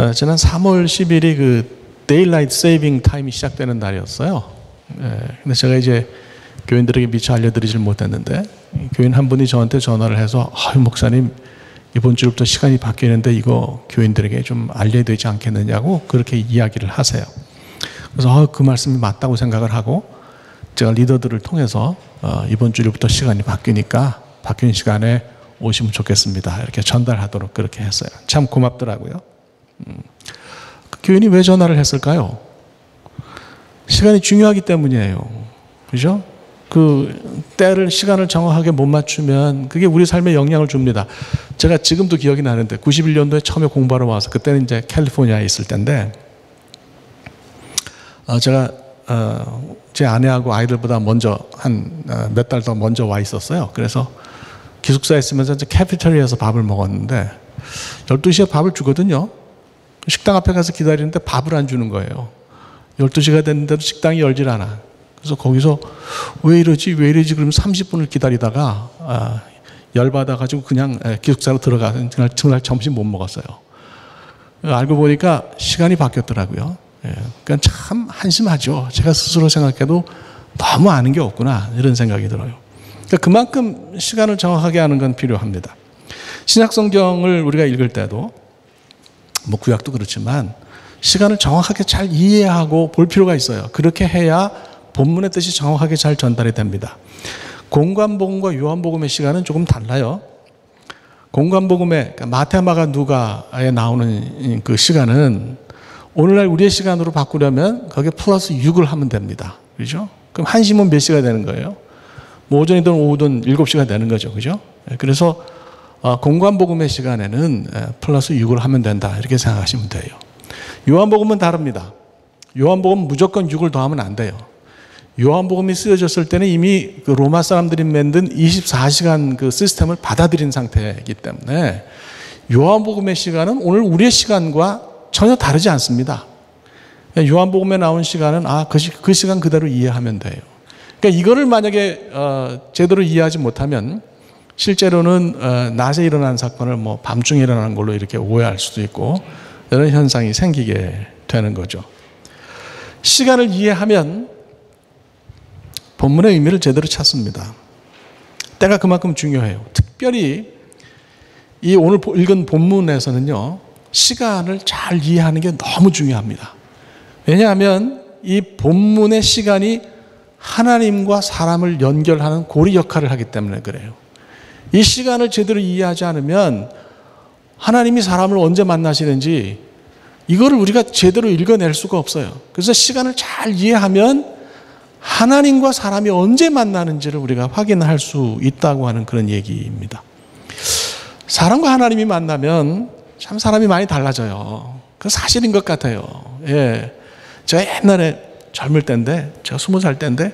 어, 지난 3월 10일이 그 데일라이트 세이빙 타임이 시작되는 날이었어요. 예, 근데 제가 이제 교인들에게 미처 알려드리질 못했는데 교인 한 분이 저한테 전화를 해서 아, 목사님 이번 주부터 시간이 바뀌는데 이거 교인들에게 좀 알려야 되지 않겠느냐고 그렇게 이야기를 하세요. 그래서 아, 그 말씀이 맞다고 생각을 하고 제가 리더들을 통해서 어, 이번 주부터 시간이 바뀌니까 바뀐 시간에 오시면 좋겠습니다. 이렇게 전달하도록 그렇게 했어요. 참 고맙더라고요. 음. 그 교인이 왜 전화를 했을까요? 시간이 중요하기 때문이에요. 그죠? 그 때를 시간을 정확하게 못 맞추면 그게 우리 삶에 영향을 줍니다. 제가 지금도 기억이 나는데 91년도에 처음에 공부하러 와서 그때는 이제 캘리포니아에 있을 때인데 어, 제가 어, 제 아내하고 아이들보다 먼저 한 몇 달 더 먼저 와 있었어요. 그래서 기숙사에 있으면서 이제 캐피터리에서 밥을 먹었는데 12시에 밥을 주거든요. 식당 앞에 가서 기다리는데 밥을 안 주는 거예요. 12시가 됐는데도 식당이 열질 않아. 그래서 거기서 왜 이러지, 왜 이러지, 그러면 30분을 기다리다가, 아, 열받아가지고 그냥 기숙사로 들어가서 그날, 그날 점심 못 먹었어요. 알고 보니까 시간이 바뀌었더라고요. 예, 그러니까 참 한심하죠. 제가 스스로 생각해도 너무 아는 게 없구나, 이런 생각이 들어요. 그러니까 그만큼 시간을 정확하게 하는 건 필요합니다. 신약 성경을 우리가 읽을 때도 뭐 구약도 그렇지만 시간을 정확하게 잘 이해하고 볼 필요가 있어요. 그렇게 해야 본문의 뜻이 정확하게 잘 전달이 됩니다. 공관복음과 요한복음의 시간은 조금 달라요. 공관복음의 그러니까 마테마가 누가에 나오는 그 시간은 오늘날 우리의 시간으로 바꾸려면 거기에 플러스 6을 하면 됩니다. 그죠? 그럼 한시면 몇 시가 되는 거예요? 뭐 오전이든 오후든 7시가 되는 거죠. 그죠? 그래서 어, 공관복음의 시간에는 플러스 6을 하면 된다. 이렇게 생각하시면 돼요. 요한복음은 다릅니다. 요한복음 무조건 6을 더하면 안 돼요. 요한복음이 쓰여졌을 때는 이미 그 로마 사람들이 만든 24시간 그 시스템을 받아들인 상태이기 때문에 요한복음의 시간은 오늘 우리의 시간과 전혀 다르지 않습니다. 요한복음에 나온 시간은 아, 그, 시, 그 시간 그대로 이해하면 돼요. 그러니까 이거를 만약에 어, 제대로 이해하지 못하면 실제로는 어, 낮에 일어난 사건을 뭐 밤중에 일어나는 걸로 이렇게 오해할 수도 있고 이런 현상이 생기게 되는 거죠. 시간을 이해하면 본문의 의미를 제대로 찾습니다. 때가 그만큼 중요해요. 특별히 이 오늘 읽은 본문에서는요, 시간을 잘 이해하는 게 너무 중요합니다. 왜냐하면 이 본문의 시간이 하나님과 사람을 연결하는 고리 역할을 하기 때문에 그래요. 이 시간을 제대로 이해하지 않으면 하나님이 사람을 언제 만나시는지 이거를 우리가 제대로 읽어낼 수가 없어요. 그래서 시간을 잘 이해하면 하나님과 사람이 언제 만나는지를 우리가 확인할 수 있다고 하는 그런 얘기입니다. 사람과 하나님이 만나면 참 사람이 많이 달라져요. 그 사실인 것 같아요. 예. 제가 옛날에 젊을 때인데, 제가 스무 살 때인데,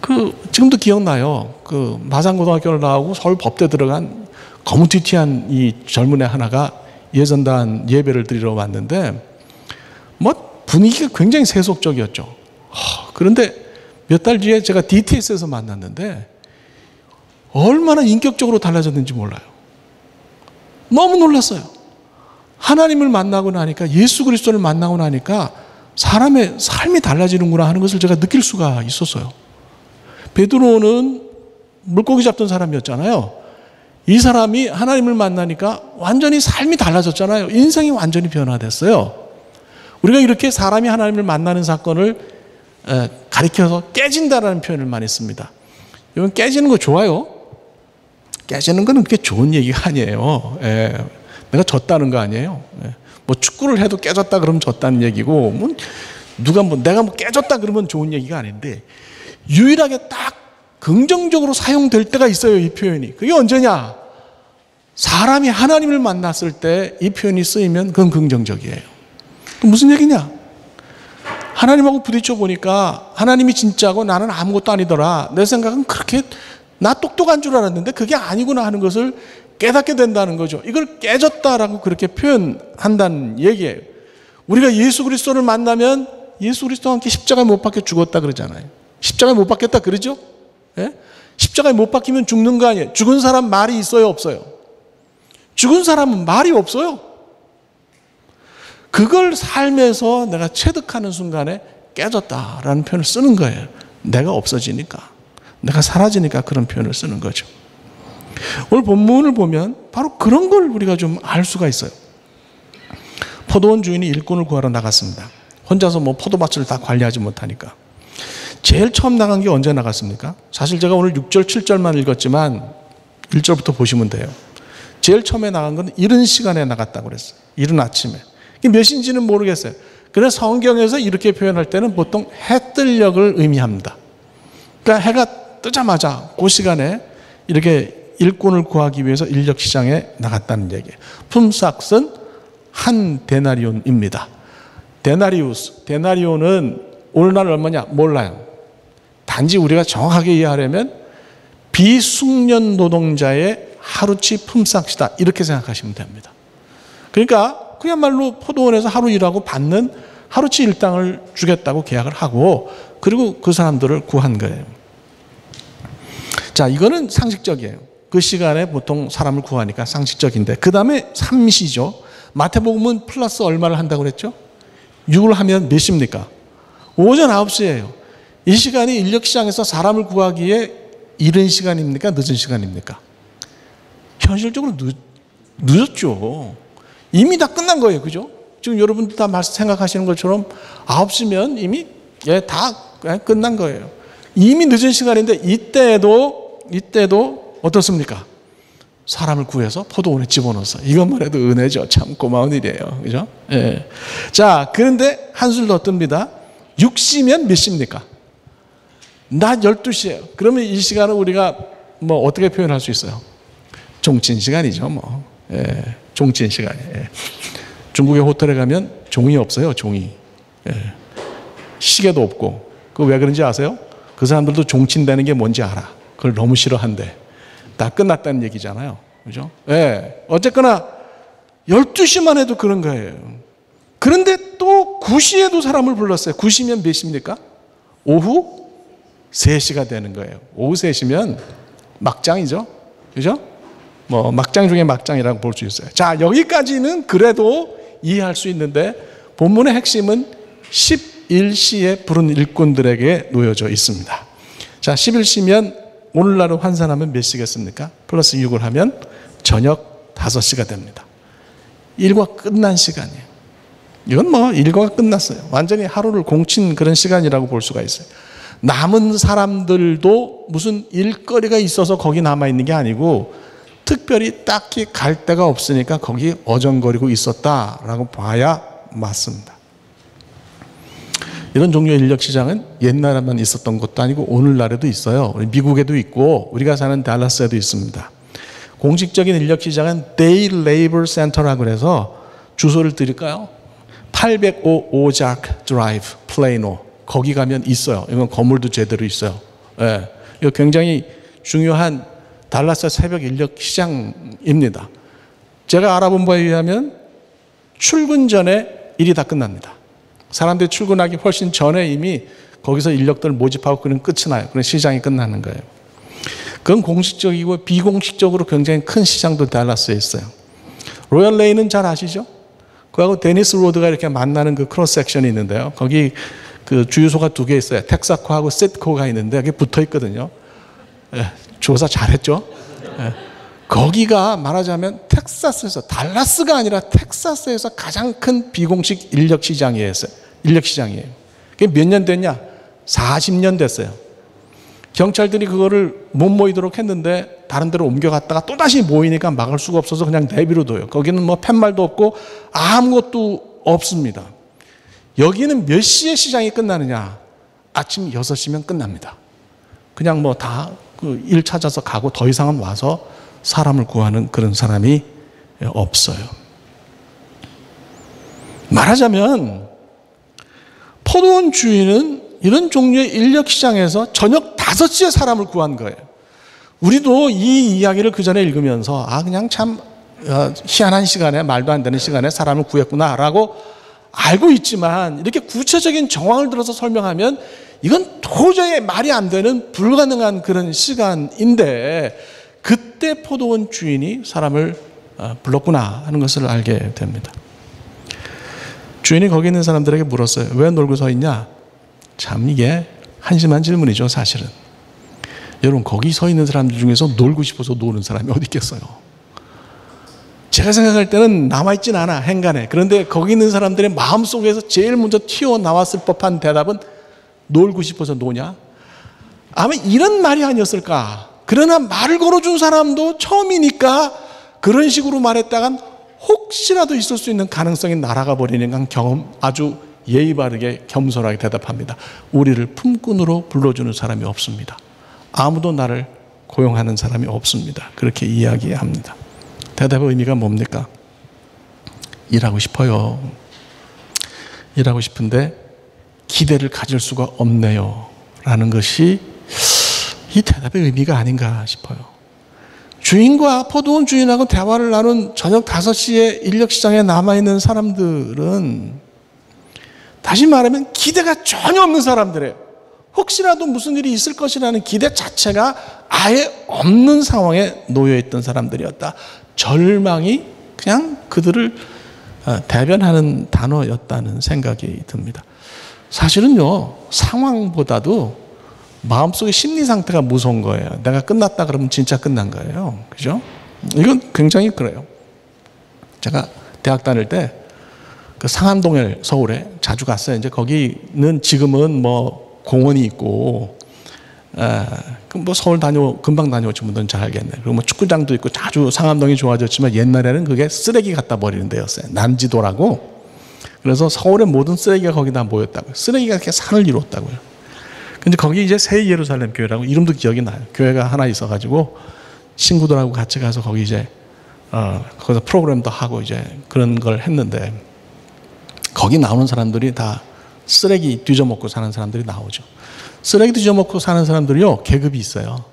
그, 지금도 기억나요. 그, 마산고등학교를 나오고 서울 법대 들어간 거무튀튀한 이 젊은 애 하나가 예전단 예배를 드리러 왔는데, 뭐, 분위기가 굉장히 세속적이었죠. 그런데 몇 달 뒤에 제가 DTS에서 만났는데, 얼마나 인격적으로 달라졌는지 몰라요. 너무 놀랐어요. 하나님을 만나고 나니까, 예수 그리스도를 만나고 나니까, 사람의 삶이 달라지는구나 하는 것을 제가 느낄 수가 있었어요. 베드로는 물고기 잡던 사람이었잖아요. 이 사람이 하나님을 만나니까 완전히 삶이 달라졌잖아요. 인생이 완전히 변화됐어요. 우리가 이렇게 사람이 하나님을 만나는 사건을 가리켜서 깨진다라는 표현을 많이 씁니다. 이건 깨지는 거 좋아요. 깨지는 거는 그렇게 좋은 얘기가 아니에요. 예. 내가 졌다는 거 아니에요. 예. 뭐 축구를 해도 깨졌다 그러면 졌다는 얘기고, 뭐 누가 뭐 내가 뭐 깨졌다 그러면 좋은 얘기가 아닌데, 유일하게 딱 긍정적으로 사용될 때가 있어요, 이 표현이. 그게 언제냐? 사람이 하나님을 만났을 때 이 표현이 쓰이면 그건 긍정적이에요. 무슨 얘기냐? 하나님하고 부딪혀 보니까 하나님이 진짜고 나는 아무것도 아니더라. 내 생각은 그렇게 나 똑똑한 줄 알았는데 그게 아니구나 하는 것을 깨닫게 된다는 거죠. 이걸 깨졌다라고 그렇게 표현한다는 얘기예요. 우리가 예수 그리스도를 만나면 예수 그리스도와 함께 십자가에 못 박혀 죽었다 그러잖아요. 십자가에 못 박혔다 그러죠? 예? 십자가에 못 박히면 죽는 거 아니에요. 죽은 사람 말이 있어요, 없어요? 죽은 사람은 말이 없어요. 그걸 삶에서 내가 체득하는 순간에 깨졌다라는 표현을 쓰는 거예요. 내가 없어지니까. 내가 사라지니까 그런 표현을 쓰는 거죠. 오늘 본문을 보면 바로 그런 걸 우리가 좀 알 수가 있어요. 포도원 주인이 일꾼을 구하러 나갔습니다. 혼자서 뭐 포도밭을 다 관리하지 못하니까. 제일 처음 나간 게 언제 나갔습니까? 사실 제가 오늘 6절, 7절만 읽었지만 1절부터 보시면 돼요. 제일 처음에 나간 건 이른 시간에 나갔다고 그랬어요. 이른 아침에. 몇 시인지는 모르겠어요. 그래서 성경에서 이렇게 표현할 때는 보통 해 뜰력을 의미합니다. 그러니까 해가 뜨자마자 그 시간에 이렇게 일꾼을 구하기 위해서 인력 시장에 나갔다는 얘기예요. 품삯은 한 데나리온입니다. 데나리우스, 데나리온은 오늘날 얼마냐? 몰라요. 단지 우리가 정확하게 이해하려면 비숙련 노동자의 하루치 품삯이다. 이렇게 생각하시면 됩니다. 그러니까 그야말로 포도원에서 하루 일하고 받는 하루치 일당을 주겠다고 계약을 하고 그리고 그 사람들을 구한 거예요. 자, 이거는 상식적이에요. 그 시간에 보통 사람을 구하니까 상식적인데 그 다음에 삼시죠. 마태복음은 플러스 얼마를 한다고 그랬죠? 6을 하면 몇 시입니까? 오전 9시예요. 이 시간이 인력시장에서 사람을 구하기에 이른 시간입니까? 늦은 시간입니까? 현실적으로 늦, 늦었죠. 이미 다 끝난 거예요. 그죠? 지금 여러분들 다 생각하시는 것처럼 9시면 이미 예, 다 예, 끝난 거예요. 이미 늦은 시간인데 이때도 이때도 어떻습니까? 사람을 구해서 포도원에 집어넣어서 이것만 해도 은혜죠. 참 고마운 일이에요. 그죠? 예. 자, 그런데 한술 더 뜹니다. 6시면 몇 시입니까? 낮 12시예요. 그러면 이 시간을 우리가 뭐 어떻게 표현할 수 있어요? 종친 시간이죠, 뭐. 예, 종친 시간. 예. 중국의 호텔에 가면 종이 없어요, 종이. 예. 시계도 없고. 그 왜 그런지 아세요? 그 사람들도 종친다는 게 뭔지 알아. 그걸 너무 싫어한대. 다 끝났다는 얘기잖아요. 그죠? 예. 어쨌거나 12시만 해도 그런 거예요. 그런데 또 9시에도 사람을 불렀어요. 9시면 몇 시입니까? 오후 3시가 되는 거예요. 오후 3시면 막장이죠. 그죠? 뭐 막장 중에 막장이라고 볼 수 있어요. 자, 여기까지는 그래도 이해할 수 있는데 본문의 핵심은 11시에 부른 일꾼들에게 놓여져 있습니다. 자, 11시면 오늘날로 환산하면 몇 시겠습니까? 플러스 6을 하면 저녁 5시가 됩니다. 일과 끝난 시간이에요. 이건 뭐 일과가 끝났어요. 완전히 하루를 공친 그런 시간이라고 볼 수가 있어요. 남은 사람들도 무슨 일거리가 있어서 거기 남아 있는 게 아니고 특별히 딱히 갈 데가 없으니까 거기 어정거리고 있었다라고 봐야 맞습니다. 이런 종류의 인력 시장은 옛날에만 있었던 것도 아니고 오늘날에도 있어요. 미국에도 있고 우리가 사는 달라스에도 있습니다. 공식적인 인력 시장은 Day Labor Center라고 해서 주소를 드릴까요? 805 오작 드라이브 플레이노 거기 가면 있어요. 이건 건물도 제대로 있어요. 예. 이거 굉장히 중요한 달라스 새벽 인력 시장입니다. 제가 알아본 바에 의하면 출근 전에 일이 다 끝납니다. 사람들이 출근하기 훨씬 전에 이미 거기서 인력들 모집하고 그런 끝이 나요. 그런 시장이 끝나는 거예요. 그건 공식적이고 비공식적으로 굉장히 큰 시장도 달라스에 있어요. 로열 레이는 잘 아시죠? 그하고 데니스 로드가 이렇게 만나는 그 크로스 섹션이 있는데요. 거기 그 주유소가 두 개 있어요. 텍사코하고 셋코가 있는데 여기 붙어 있거든요. 예, 조사 잘했죠? 예. 거기가 말하자면 텍사스에서 달라스가 아니라 텍사스에서 가장 큰 비공식 인력 시장이에요. 인력 시장이에요. 그게 몇 년 됐냐? 40년 됐어요. 경찰들이 그거를 못 모이도록 했는데 다른 데로 옮겨갔다가 또다시 모이니까 막을 수가 없어서 그냥 내비로 둬요. 거기는 뭐 팻말도 없고 아무것도 없습니다. 여기는 몇 시에 시장이 끝나느냐? 아침 6시면 끝납니다. 그냥 뭐다그일 찾아서 가고 더 이상은 와서 사람을 구하는 그런 사람이 없어요. 말하자면 포도원 주인은 이런 종류의 인력 시장에서 저녁 5시에 사람을 구한 거예요. 우리도 이 이야기를 그 전에 읽으면서 아 그냥 참 어, 희한한 시간에 말도 안 되는 시간에 사람을 구했구나라고 알고 있지만 이렇게 구체적인 정황을 들어서 설명하면 이건 도저히 말이 안 되는 불가능한 그런 시간인데 그때 포도원 주인이 사람을 어, 불렀구나 하는 것을 알게 됩니다. 주인이 거기 있는 사람들에게 물었어요. 왜 놀고 서 있냐? 참 이게 한심한 질문이죠, 사실은. 여러분, 거기 서 있는 사람들 중에서 놀고 싶어서 노는 사람이 어디 있겠어요? 제가 생각할 때는 남아있진 않아, 행간에. 그런데 거기 있는 사람들의 마음 속에서 제일 먼저 튀어나왔을 법한 대답은 놀고 싶어서 노냐? 아마 이런 말이 아니었을까? 그러나 말을 걸어준 사람도 처음이니까 그런 식으로 말했다간 혹시라도 있을 수 있는 가능성이 날아가 버리는 건 경험 아주 예의 바르게 겸손하게 대답합니다. 우리를 품꾼으로 불러주는 사람이 없습니다. 아무도 나를 고용하는 사람이 없습니다. 그렇게 이야기합니다. 대답의 의미가 뭡니까? 일하고 싶어요. 일하고 싶은데 기대를 가질 수가 없네요. 라는 것이 이 대답의 의미가 아닌가 싶어요. 주인과 포도원 주인하고 대화를 나눈 저녁 5시에 인력시장에 남아있는 사람들은 다시 말하면 기대가 전혀 없는 사람들이에요. 혹시라도 무슨 일이 있을 것이라는 기대 자체가 아예 없는 상황에 놓여있던 사람들이었다. 절망이 그냥 그들을 어, 대변하는 단어였다는 생각이 듭니다. 사실은요, 상황보다도 마음속의 심리 상태가 무서운 거예요. 내가 끝났다 그러면 진짜 끝난 거예요. 그죠? 이건 굉장히 그래요. 제가 대학 다닐 때 그 상암동에 서울에 자주 갔어요. 이제 거기는 지금은 뭐 공원이 있고, 에, 뭐 서울 다녀, 금방 다녀오신 분들은 잘 알겠네. 그리고 뭐 축구장도 있고 자주 상암동이 좋아졌지만 옛날에는 그게 쓰레기 갖다 버리는 데였어요. 난지도라고. 그래서 서울의 모든 쓰레기가 거기다 모였다고요. 쓰레기가 이렇게 산을 이뤘다고요. 근데 거기 이제 새 예루살렘 교회라고 이름도 기억이 나요. 교회가 하나 있어가지고 친구들하고 같이 가서 거기 이제 어, 거기서 프로그램도 하고 이제 그런 걸 했는데 거기 나오는 사람들이 다 쓰레기 뒤져먹고 사는 사람들이 나오죠. 쓰레기 뒤져먹고 사는 사람들이요 계급이 있어요.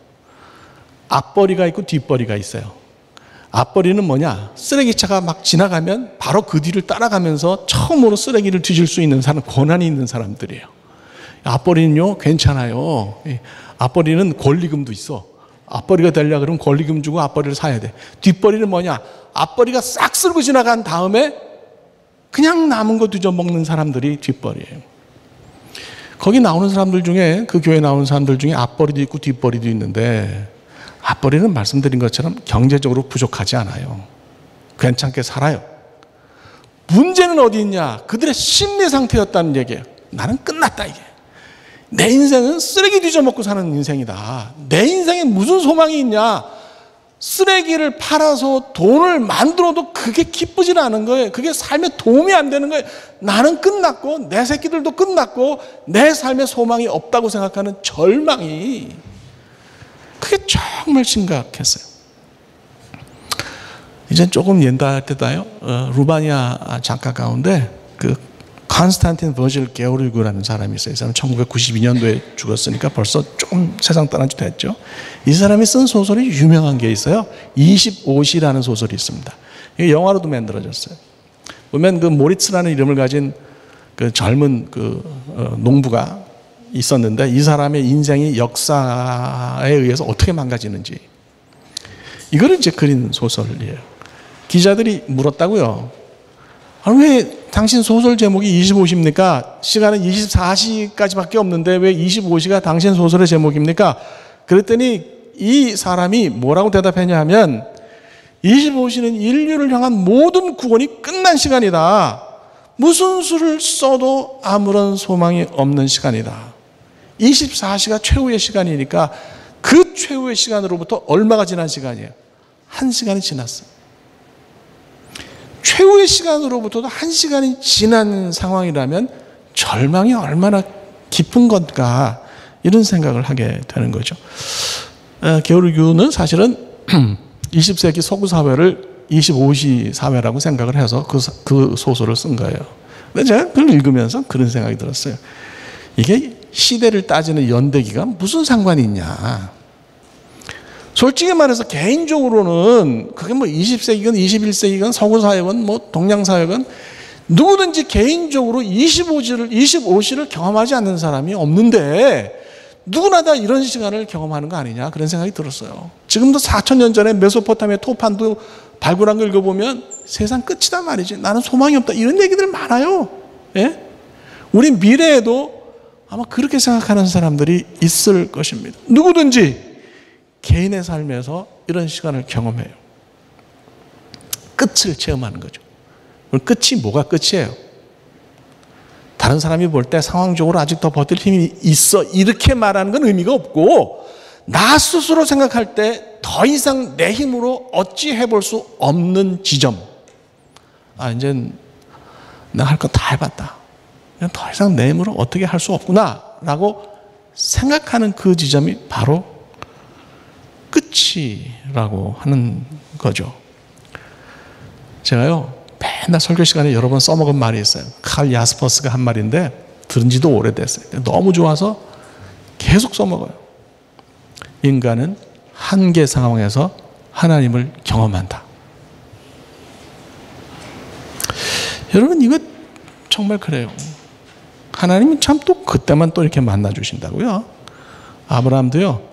앞벌이가 있고 뒷벌이가 있어요. 앞벌이는 뭐냐? 쓰레기차가 막 지나가면 바로 그 뒤를 따라가면서 처음으로 쓰레기를 뒤질 수 있는 사람, 권한이 있는 사람들이에요. 앞벌이는요, 괜찮아요. 앞벌이는 권리금도 있어. 앞벌이가 되려 그러면 권리금 주고 앞벌이를 사야 돼. 뒷벌이는 뭐냐? 앞벌이가 싹 쓸고 지나간 다음에 그냥 남은 거 뒤져먹는 사람들이 뒷벌이에요. 거기 나오는 사람들 중에 그 교회 나오는 사람들 중에 앞벌이도 있고 뒷벌이도 있는데 앞벌이는 말씀드린 것처럼 경제적으로 부족하지 않아요. 괜찮게 살아요. 문제는 어디 있냐? 그들의 심리 상태였다는 얘기예요. 나는 끝났다 이게. 내 인생은 쓰레기 뒤져먹고 사는 인생이다. 내 인생에 무슨 소망이 있냐? 쓰레기를 팔아서 돈을 만들어도 그게 기쁘지 않은 거예요. 그게 삶에 도움이 안 되는 거예요. 나는 끝났고, 내 새끼들도 끝났고, 내 삶에 소망이 없다고 생각하는 절망이 그게 정말 심각했어요. 이제 조금 옛날 때다요. 어, 루바니아 작가 가운데 그 칸스탄틴 버질 게오르그라는 사람이 있어요. 이 사람 1992년도에 죽었으니까 벌써 조금 세상 떠난 지 됐죠. 이 사람이 쓴 소설이 유명한 게 있어요. 25시라는 소설이 있습니다. 이게 영화로도 만들어졌어요. 보면 그 모리츠라는 이름을 가진 그 젊은 그 어, 농부가 있었는데 이 사람의 인생이 역사에 의해서 어떻게 망가지는지 이거를 이제 그린 소설이에요. 기자들이 물었다고요. 아니, 왜 당신 소설 제목이 25시입니까? 시간은 24시까지밖에 없는데 왜 25시가 당신 소설의 제목입니까? 그랬더니 이 사람이 뭐라고 대답했냐 하면 25시는 인류를 향한 모든 구원이 끝난 시간이다. 무슨 수를 써도 아무런 소망이 없는 시간이다. 24시가 최후의 시간이니까 그 최후의 시간으로부터 얼마가 지난 시간이에요? 한 시간이 지났어. 최후의 시간으로부터도 한 시간이 지난 상황이라면 절망이 얼마나 깊은 건가 이런 생각을 하게 되는 거죠. 어, 게오르규는 사실은 20세기 서구 사회를 25시 사회라고 생각을 해서 그, 그 소설을 쓴 거예요. 근데 제가 그걸 읽으면서 그런 생각이 들었어요. 이게 시대를 따지는 연대기가 무슨 상관이 있냐. 솔직히 말해서 개인적으로는 그게 뭐 20세기건 21세기건 서구사회건 뭐 동양사회건 누구든지 개인적으로 25시를, 25시를 경험하지 않는 사람이 없는데 누구나 다 이런 시간을 경험하는 거 아니냐 그런 생각이 들었어요. 지금도 4천년 전에 메소포타미아 토판도 발굴한 걸 읽어보면 세상 끝이다 말이지. 나는 소망이 없다. 이런 얘기들 많아요. 예? 우리 미래에도 아마 그렇게 생각하는 사람들이 있을 것입니다. 누구든지 개인의 삶에서 이런 시간을 경험해요. 끝을 체험하는 거죠. 끝이 뭐가 끝이에요? 다른 사람이 볼 때 상황적으로 아직 더 버틸 힘이 있어. 이렇게 말하는 건 의미가 없고, 나 스스로 생각할 때 더 이상 내 힘으로 어찌 해볼 수 없는 지점. 아, 이제 내가 할거다 해봤다. 더 이상 내 힘으로 어떻게 할 수 없구나. 라고 생각하는 그 지점이 바로 끝이라고 하는 거죠. 제가요, 맨날 설교 시간에 여러 번 써먹은 말이 있어요. 칼 야스퍼스가 한 말인데, 들은 지도 오래됐어요. 너무 좋아서 계속 써먹어요. 인간은 한계 상황에서 하나님을 경험한다. 여러분, 이거 정말 그래요. 하나님은 참 또 그때만 또 이렇게 만나주신다고요. 아브라함도요,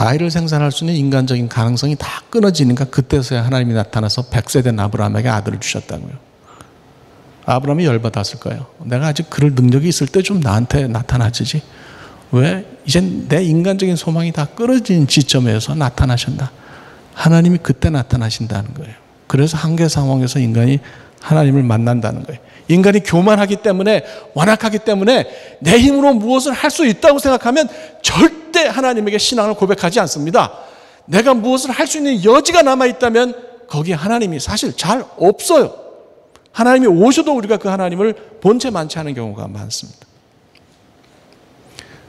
아이를 생산할 수 있는 인간적인 가능성이 다 끊어지니까 그때서야 하나님이 나타나서 100세 된 아브라함에게 아들을 주셨다고요. 아브라함이 열받았을 거예요. 내가 아직 그럴 능력이 있을 때 좀 나한테 나타나지. 왜? 이젠 내 인간적인 소망이 다 끊어진 지점에서 나타나신다. 하나님이 그때 나타나신다는 거예요. 그래서 한계 상황에서 인간이 하나님을 만난다는 거예요. 인간이 교만하기 때문에 완악하기 때문에 내 힘으로 무엇을 할 수 있다고 생각하면 절대 하나님에게 신앙을 고백하지 않습니다. 내가 무엇을 할 수 있는 여지가 남아 있다면 거기에 하나님이 사실 잘 없어요. 하나님이 오셔도 우리가 그 하나님을 본체 많지 않은 경우가 많습니다.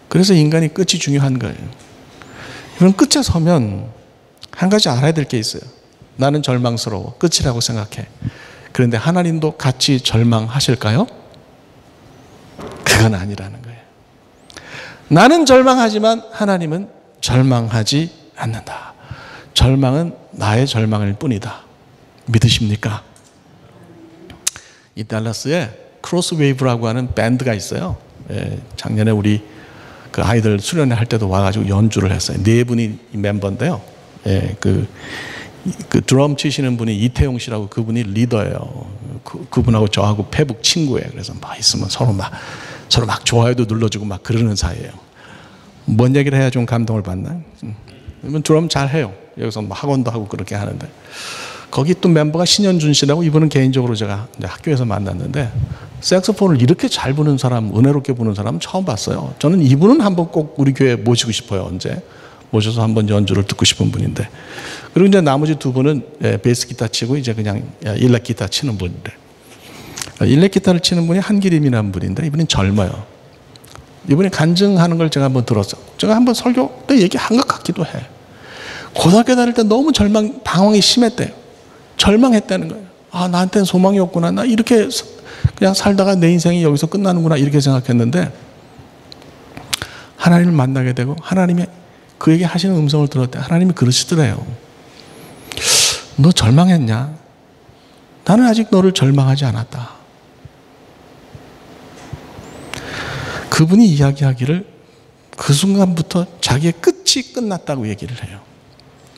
그래서 인간이 끝이 중요한 거예요. 이런 끝에 서면 한 가지 알아야 될 게 있어요. 나는 절망스러워. 끝이라고 생각해. 그런데 하나님도 같이 절망하실까요? 그건 아니라는 거예요. 나는 절망하지만 하나님은 절망하지 않는다. 절망은 나의 절망일 뿐이다. 믿으십니까? 이 달라스에 크로스웨이브라고 하는 밴드가 있어요. 예, 작년에 우리 그 아이들 수련회 할 때도 와가지고 연주를 했어요. 네 분이 멤버인데요. 예, 그, 그 드럼 치시는 분이 이태용 씨라고 그분이 리더예요. 그, 그분하고 저하고 페북 친구예요. 그래서 막 있으면 서로 막 서로 막 좋아요도 눌러주고 막 그러는 사이예요. 뭔 얘기를 해야 좀 감동을 받나? 음. 드럼 잘 해요. 여기서 뭐 학원도 하고 그렇게 하는데 거기 또 멤버가 신현준 씨라고 이분은 개인적으로 제가 학교에서 만났는데 색소폰을 이렇게 잘 부는 사람, 은혜롭게 부는 사람 처음 봤어요. 저는 이분은 한번 꼭 우리 교회에 모시고 싶어요. 언제 모셔서 한번 연주를 듣고 싶은 분인데 그리고 이제 나머지 두 분은 예, 베이스 기타 치고 이제 그냥 일렉 기타 치는 분인데 일렉 기타를 치는 분이 한기림이라는 분인데 이분은 젊어요. 이분이 간증하는 걸 제가 한번 들었어. 제가 한번 설교 때 얘기한 것 같기도 해. 고등학교 다닐 때 너무 절망, 방황이 심했대요. 절망했다는 거예요. 아, 나한테는 소망이 없구나. 나 이렇게 그냥 살다가 내 인생이 여기서 끝나는구나. 이렇게 생각했는데, 하나님을 만나게 되고, 하나님이 그에게 하시는 음성을 들었대. 하나님이 그러시더래요. 너 절망했냐? 나는 아직 너를 절망하지 않았다. 그분이 이야기하기를 그 순간부터 자기의 끝이 끝났다고 얘기를 해요.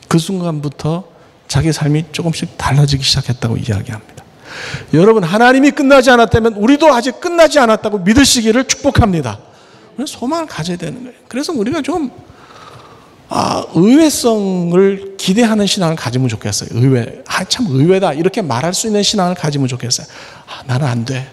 그 순간부터 자기 삶이 조금씩 달라지기 시작했다고 이야기합니다. 여러분, 하나님이 끝나지 않았다면 우리도 아직 끝나지 않았다고 믿으시기를 축복합니다. 소망을 가져야 되는 거예요. 그래서 우리가 좀, 아, 의외성을 기대하는 신앙을 가지면 좋겠어요. 의외. 아, 참 의외다. 이렇게 말할 수 있는 신앙을 가지면 좋겠어요. 아, 나는 안 돼.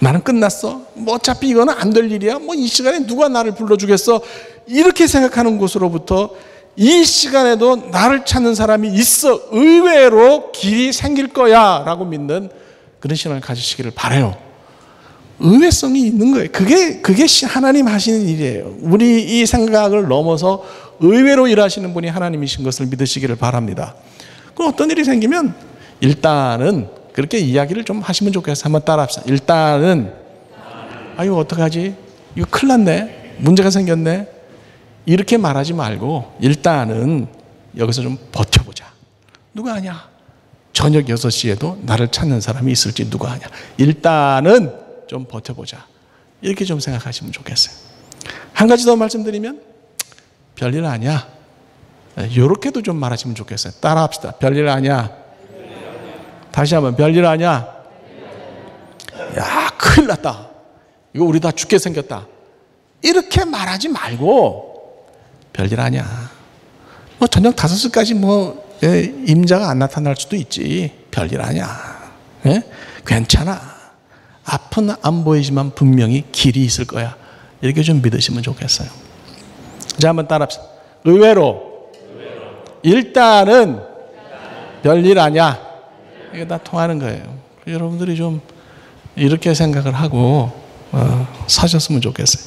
나는 끝났어. 뭐 어차피 이거는 안 될 일이야. 뭐 이 시간에 누가 나를 불러주겠어. 이렇게 생각하는 곳으로부터 이 시간에도 나를 찾는 사람이 있어. 의외로 길이 생길 거야. 라고 믿는 그런 신앙을 가지시기를 바래요. 의외성이 있는 거예요. 그게, 그게 하나님 하시는 일이에요. 우리 이 생각을 넘어서 의외로 일하시는 분이 하나님이신 것을 믿으시기를 바랍니다. 그럼 어떤 일이 생기면 일단은 그렇게 이야기를 좀 하시면 좋겠어요. 한번 따라 합시다. 일단은, 아유, 어떡하지? 이거 큰일 났네. 문제가 생겼네. 이렇게 말하지 말고, 일단은 여기서 좀 버텨보자. 누가 아냐? 저녁 6시에도 나를 찾는 사람이 있을지 누가 아냐? 일단은 좀 버텨보자. 이렇게 좀 생각하시면 좋겠어요. 한 가지 더 말씀드리면, 별일 아니야. 이렇게도 좀 말하시면 좋겠어요. 따라 합시다. 별일 아니야. 다시 한번 별일 아니야? 야, 큰일 났다. 이거 우리 다 죽게 생겼다. 이렇게 말하지 말고 별일 아니야. 뭐 저녁 5시까지 뭐 예, 임자가 안 나타날 수도 있지. 별일 아니야. 예? 괜찮아. 앞은 안 보이지만 분명히 길이 있을 거야. 이렇게 좀 믿으시면 좋겠어요. 자, 한번 따라합시다. 의외로, 일단은 별일 아니야. 이게 다 통하는 거예요. 여러분들이 좀 이렇게 생각을 하고 어, 사셨으면 좋겠어요.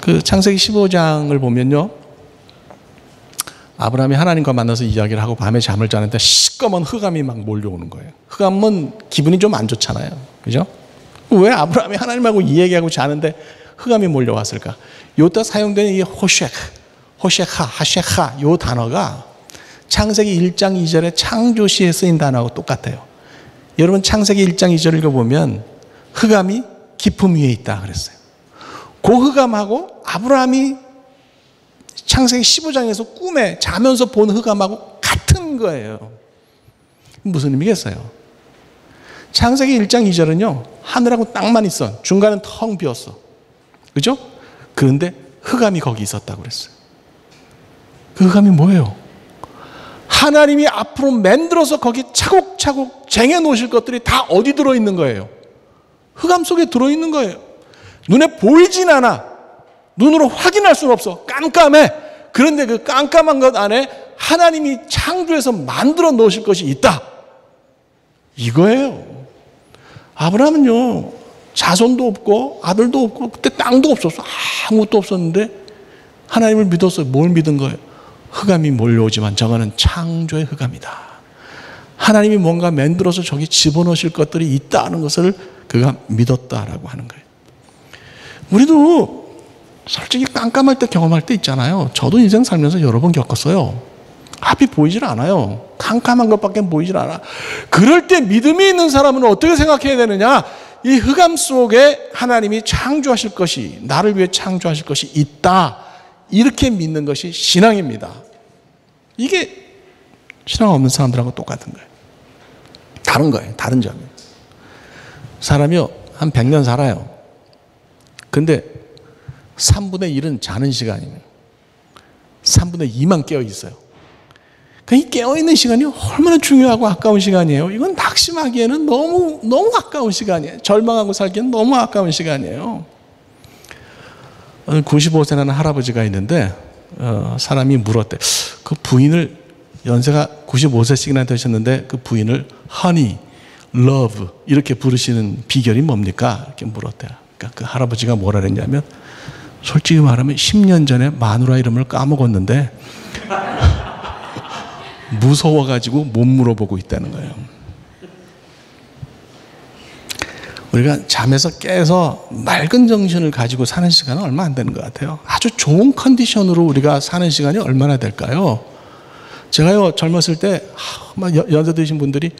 그 창세기 15장을 보면요. 아브라함이 하나님과 만나서 이야기를 하고 밤에 잠을 자는데 시꺼먼 흑암이 막 몰려오는 거예요. 흑암은 기분이 좀 안 좋잖아요. 그죠? 왜 아브라함이 하나님하고 이야기하고 자는데 흑암이 몰려왔을까? 요때 사용되는 이 호셰크, 호셰카, 하셰카 요 단어가 창세기 1장 2절에 창조시에 쓰인 단어하고 똑같아요. 여러분 창세기 1장 2절 읽어보면 흑암이 깊음 위에 있다 그랬어요. 그 흑암하고 아브라함이 창세기 15장에서 꿈에 자면서 본 흑암하고 같은 거예요. 무슨 의미겠어요? 창세기 1장 2절은요, 하늘하고 땅만 있어. 중간은 텅 비었어. 그죠? 그런데 흑암이 거기 있었다고 그랬어요. 그 흑암이 뭐예요? 하나님이 앞으로 만들어서 거기 차곡차곡 쟁여 놓으실 것들이 다 어디 들어있는 거예요? 흑암 속에 들어있는 거예요. 눈에 보이진 않아. 눈으로 확인할 수는 없어. 깜깜해. 그런데 그 깜깜한 것 안에 하나님이 창조해서 만들어 놓으실 것이 있다. 이거예요. 아브라함은요, 자손도 없고 아들도 없고 그때 땅도 없었어. 아무것도 없었는데 하나님을 믿었어요. 뭘 믿은 거예요? 흑암이 몰려오지만 저거는 창조의 흑암이다. 하나님이 뭔가 만들어서 저기 집어넣으실 것들이 있다는 것을 그가 믿었다라고 하는 거예요. 우리도 솔직히 깜깜할 때 경험할 때 있잖아요. 저도 인생 살면서 여러 번 겪었어요. 앞이 보이질 않아요. 캄캄한 것밖에 보이질 않아. 그럴 때 믿음이 있는 사람은 어떻게 생각해야 되느냐? 이 흑암 속에 하나님이 창조하실 것이, 나를 위해 창조하실 것이 있다. 이렇게 믿는 것이 신앙입니다. 이게 신앙 없는 사람들하고 똑같은 거예요. 다른 거예요. 다른 점이에요. 사람이요, 한 100년 살아요. 근데 3분의 1은 자는 시간이에요. 3분의 2만 깨어 있어요. 이 깨어있는 시간이 얼마나 중요하고 아까운 시간이에요. 이건 낙심하기에는 너무, 너무 아까운 시간이에요. 절망하고 살기에는 너무 아까운 시간이에요. 95세라는 할아버지가 있는데, 어, 사람이 물었대. 그 부인을, 연세가 95세씩이나 되셨는데, 그 부인을 honey, love, 이렇게 부르시는 비결이 뭡니까? 이렇게 물었대요. 그러니까 그 할아버지가 뭐라 그랬냐면, 솔직히 말하면 10년 전에 마누라 이름을 까먹었는데, 무서워가지고 못 물어보고 있다는 거예요. 우리가 잠에서 깨서 맑은 정신을 가지고 사는 시간은 얼마 안 되는 것 같아요. 아주 좋은 컨디션으로 우리가 사는 시간이 얼마나 될까요? 제가요, 젊었을 때, 연세 드신 분들이,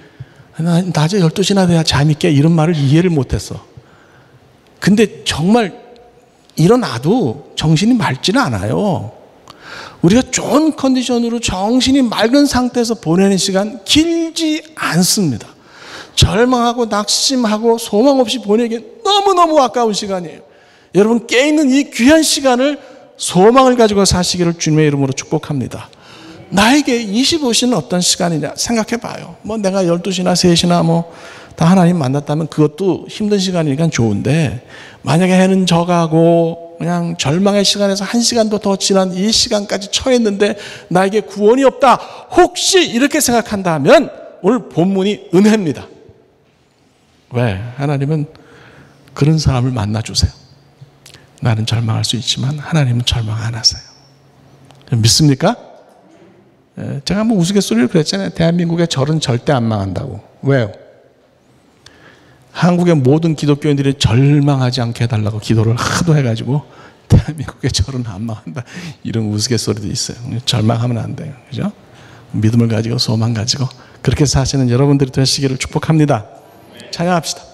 낮에 12시나 돼야 잠이 깨, 이런 말을 이해를 못 했어. 근데 정말 일어나도 정신이 맑지는 않아요. 좋은 컨디션으로 정신이 맑은 상태에서 보내는 시간 길지 않습니다. 절망하고 낙심하고 소망 없이 보내기 너무너무 아까운 시간이에요. 여러분 깨있는 이 귀한 시간을 소망을 가지고 사시기를 주님의 이름으로 축복합니다. 나에게 25시는 어떤 시간이냐 생각해 봐요. 뭐 내가 12시나 3시나 뭐 다 하나님 만났다면 그것도 힘든 시간이니까 좋은데 만약에 해는 져가고 그냥 절망의 시간에서 한 시간도 더 지난 이 시간까지 처했는데 나에게 구원이 없다. 혹시 이렇게 생각한다면 오늘 본문이 은혜입니다. 왜? 하나님은 그런 사람을 만나주세요. 나는 절망할 수 있지만 하나님은 절망 안 하세요. 믿습니까? 예, 제가 한번 우스갯소리를 그랬잖아요. 대한민국의 절은 절대 안 망한다고. 왜요? 한국의 모든 기독교인들이 절망하지 않게 해달라고 기도를 하도 해가지고 대한민국의 절은 안 망한다. 이런 우스갯소리도 있어요. 절망하면 안 돼요. 그죠? 믿음을 가지고 소망 가지고 그렇게 사시는 여러분들이 되시기를 축복합니다. 찬양합시다.